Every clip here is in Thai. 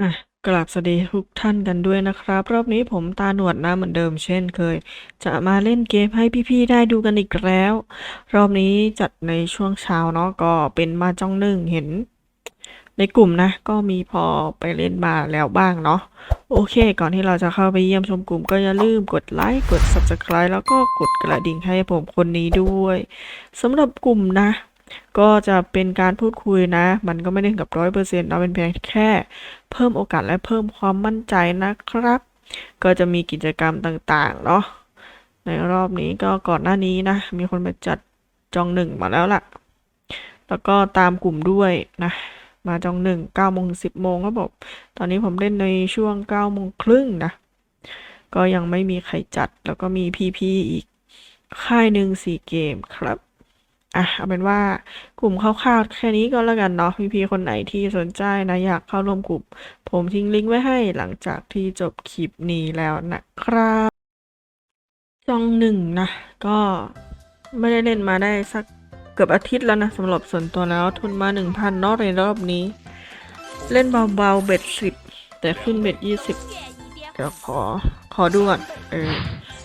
อะกราบสวัสดีทุกท่านกันด้วยนะครับ รอบนี้ผมตาหนวดนะเหมือนเดิมเช่นเคย จะมาเล่นเกมให้พี่ๆได้ดูกันอีกแล้ว รอบนี้จัดในช่วงเช้าเนาะก็เป็นมาจ้องหนึ่งเห็น ในกลุ่มนะ ก็มีพอไปเล่นมาแล้วบ้างเนาะโอเค ก่อนที่เราจะเข้าไปเยี่ยมชมกลุ่มก็อย่าลืมกดไลค์กด Subscribe แล้วก็กดกระดิ่งให้ผมคนนี้ด้วยสำหรับกลุ่มนะ ก็จะเป็นการพูดคุยนะ มันก็ไม่ได้ถึงกับร้อยเปอร์เซ็นต์เราเป็นเพียงแค่ เพิ่มโอกาสและเพิ่มความมั่นใจนะครับ ก็จะมีกิจกรรมต่างๆเนาะในรอบนี้ก็ก่อนหน้านี้นะ มีคนมาจัดจองหนึ่งมาแล้วล่ะ แล้วก็ตามกลุ่มด้วยนะ มาจองหนึ่งเก้าโมงสิบโมงก็บอกตอนนี้ผมเล่นในช่วงเก้าโมงครึ่งนะ ก็ยังไม่มีใครจัดแล้วก็มีพีๆอีกค่ายหนึ่งสี่เกมครับ อะเอาเป็นว่ากลุ่มคร่าวๆแค่นี้ก็แล้วกันเนาะพี่ๆคนไหนที่สนใจนะอยากเข้าร่วมกลุ่ม ผมทิ้งลิงก์ไว้ให้หลังจากที่จบคลิปนี้แล้วนะครับจองหนึ่งนะ ก็ไม่ได้เล่นมาได้สักเกือบอาทิตย์แล้วนะสำหรับส่วนตัวแล้วทุนมาหนึ่งพันนอกในรอบนี้ เล่นเบาๆเบ็ดสิบแต่ขึ้นเบ็ดยี่สิบเดี๋ยวขอขอดูก่อนเออ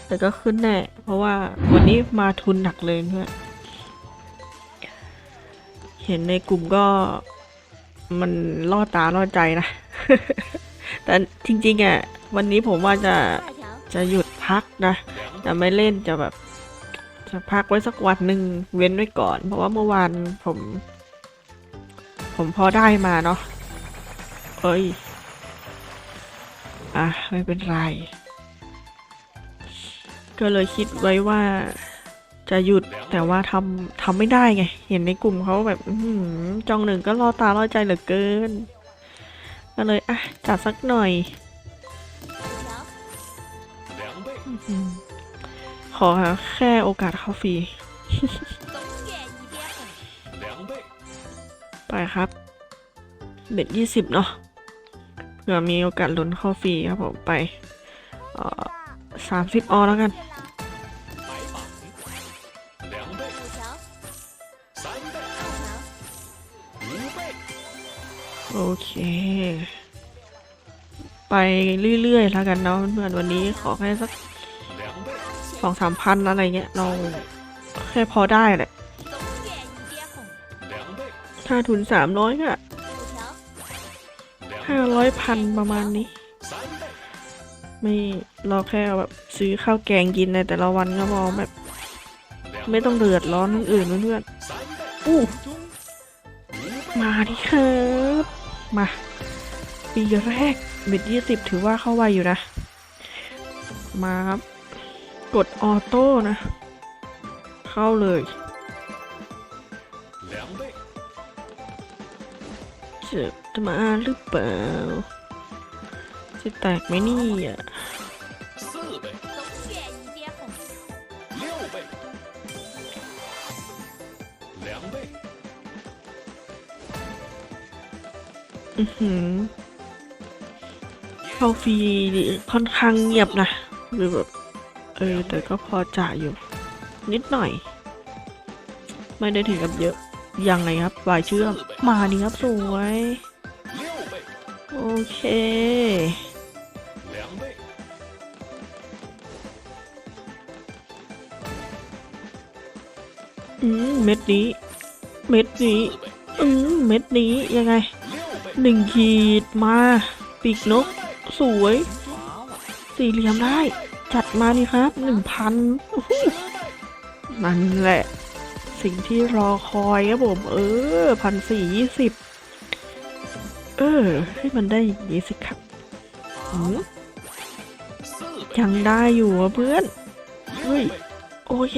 แต่ก็ขึ้นแน่ เพราะว่าวันนี้มาทุนหนักเลยเพื่อน เห็นในกลุ่มก็มันล่อตาล่อใจนะ แต่จริงๆอะวันนี้ผมว่าจะจะหยุดพักนะ จะไม่เล่นจะแบบ จะพักไว้สักวันหนึ่งเว้นไว้ก่อน เพราะว่าเมื่อวานผม ผมพอได้มาเนาะเอ้ย อะ ไม่เป็นไร ก็เลยคิดไว้ว่า จะหยุดแต่ว่าทำทำไม่ได้ไง เห็นในกลุ่มเขาแบบจองหนึ่งก็รอตาล่อใจเหลือเกิน ก็เลยอะจัดสักหน่อยอขอแค่โอกาสเข้าฟรีไปครับ เบ็ดยี่สิบเนาะเผื่อมีโอกาสลุ้นเข้าฟรีครับผมไปสามสิบออแล้วกัน โอเค ไปเรื่อยๆแล้วกันเนาะเพื่อนๆวันนี้ขอแค่สักสองสามพันอะไรเงี้ยเราแค่พอได้แหละ ถ้าทุนสามร้อยก็ห้าร้อยพันประมาณนี้ ไม่เราแค่แบบซื้อข้าวแกงกินในแต่ละวันก็พอแบบ ไม่ต้องเดือดร้อนคนอื่นเพื่อนๆ อู้มาดิครับ มา ปีแรกเบ็ดยี่สิบถือว่าเข้าไวอยู่นะ มาครับ กดออโต้นะ เข้าเลยจะมาหรือเปล่าจะแตกไหมนี่อะ เข้าฟรีค่อนข้างเงียบนะหรือแบบ เออ แต่ก็พอจ่ายอยู่ นิดหน่อย ไม่ได้ถึงกับเยอะ ยังไงครับวายเชื่อม มานี่ครับสวย โอเคอืมเม็ดนี้ เม็ดนี้ อืมเม็ดนี้ยังไง หนึ่งขีดมา ปีกนก สวย สี่เหลี่ยมได้ จัดมานี่ครับหนึ่งพันนั่นแหละ สิ่งที่รอคอยครับผม เออพันสี่ยี่สิบเออ ให้มันได้อย่างนี้สิครับยังได้อยู่เพื่อนเฮ้ยโอเค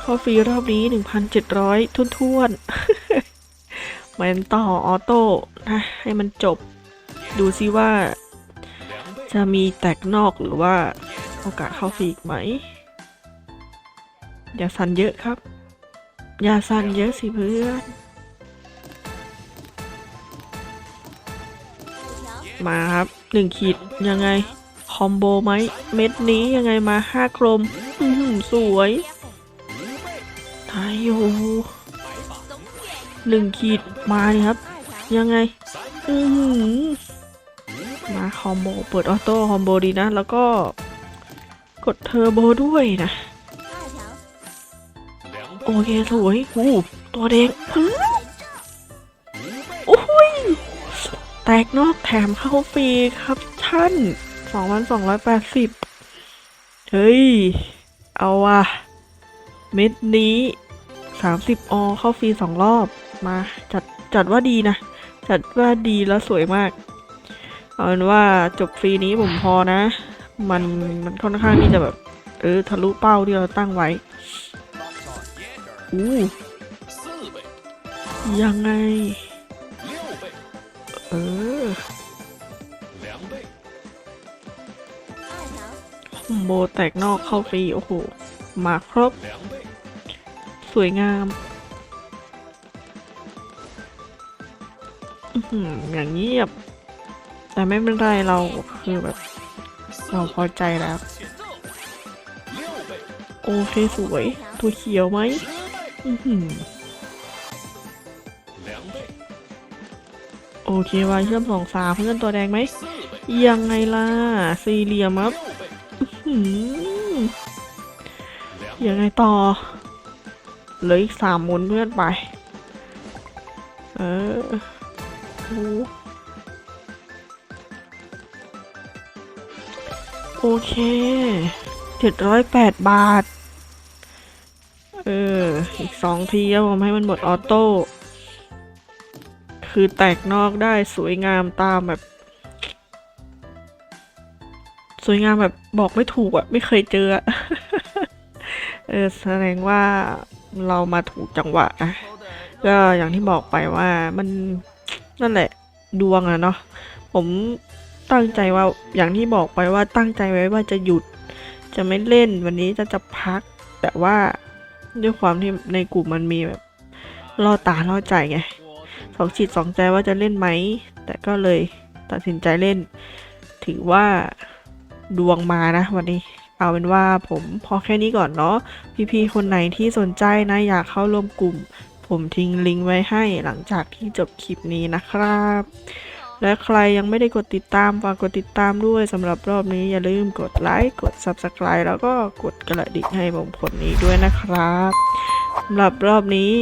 คอฟีรอบนี้หนึ่งพันเจ็ดร้อยทุนๆ มันต่อออโต้นะให้มันจบ ดูซิว่า、จะมีแตกนอกหรือว่าโอกาสเข้าฟรีอีกไหม อย่าสั่นเยอะครับ อย่าสั่นเยอะสิเพื่อน มาครับหนึ่งขีดยังไง คอมโบไหม เม็ดนี้ยังไงมาห้าโครมอื้อหือสวยไทยอยู่ หนึ่งขีดมาเนี่ยครับ ยังไง อืมมาคอมโบเปิดออโต้คอมโบดีนะ แล้วก็กดเทอร์โบด้วยนะ โอเค สวยโอ้ตัวแด็กโอ้ยแตกนอกแถมเข้าฟรีครับท่าน2,280 เฮ้ย เอาว่ะ เม็ดนี้ 30 ออเข้าฟรีสองรอบ มาจัดจัดว่าดีนะ จัดว่าดีแล้วสวยมาก เอาเป็นว่าจบฟรีนี้ผมพอนะ มันมันค่อนข้างที่จะแบบ เออทะลุเป้าที่เราตั้งไว้อู้ยังไง เออคอมโบแตกนอกเข้าฟรีโอ้โห มาครบ สวยงาม อย่างเงียบ แต่ไม่เป็นไรเราคือแบบเราพอใจแล้ว โอเคสวย ตัวเขียวไหมโอเควายเชื่อมสองสามเพื่อนตัวแดงไหม ยังไงล่ะ สี่เหลี่ยมับยังไงต่อ เหลืออีกสามหมุนเพื่อนไป เออ โอ้โอเคเจ็ดร้อยแปดบาท เออ อีกสองทีครับผมให้มันหมดออโต้ คือแตกนอกได้สวยงามตามแบบ สวยงามแบบบอกไม่ถูกอะไม่เคยเจอ เออ แสดงว่าเรามาถูกจังหวะนะก็อย่างที่บอกไปว่ามัน นั่นแหละ ดวงอะเนาะผมตั้งใจว่าอย่างที่บอกไปว่าตั้งใจไว้ว่าจะหยุด จะไม่เล่นวันนี้จะจะพัก แต่ว่าด้วยความที่ในกลุ่มมันมีแบบล่อตาล่อใจไงสองจิตสองใจว่าจะเล่นไหม แต่ก็เลยตัดสินใจเล่น ถือว่าดวงมานะวันนี้ เอาเป็นว่าผมพอแค่นี้ก่อนเนาะพี่ๆคนไหนที่สนใจนะอยากเข้าร่วมกลุ่ม ผมทิ้งลิงก์ไว้ให้หลังจากที่จบคลิปนี้นะครับ และใครยังไม่ได้กดติดตามฝากกดติดตามด้วยสำหรับรอบนี้อย่าลืมกดไลค์กด Subscribe แล้วก็กดกระดิ่งให้ผมผลนี้ด้วยนะครับสำหรับรอบนี้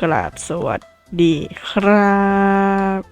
กราบสวัสดีครับ